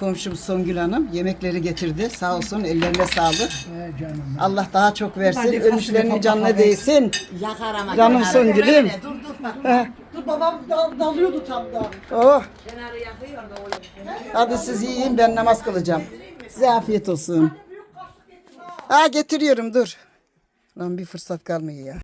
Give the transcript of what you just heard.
Komşum Songül Hanım yemekleri getirdi. Sağ olsun ellerine sağlık. Canım. Allah daha çok versin. Hadi Ölmüşlerinin canına değsin. Yakar ama. Canım kenarı. Songül'üm. Dur dur bak. Dur babam dal, dalıyordu tam da. Oh. Kenarı yakıyor da oğlum. Hadi siz yiyin ben namaz kılacağım. Size afiyet olsun. Ha getiriyorum dur. Lan bir fırsat kalmıyor ya.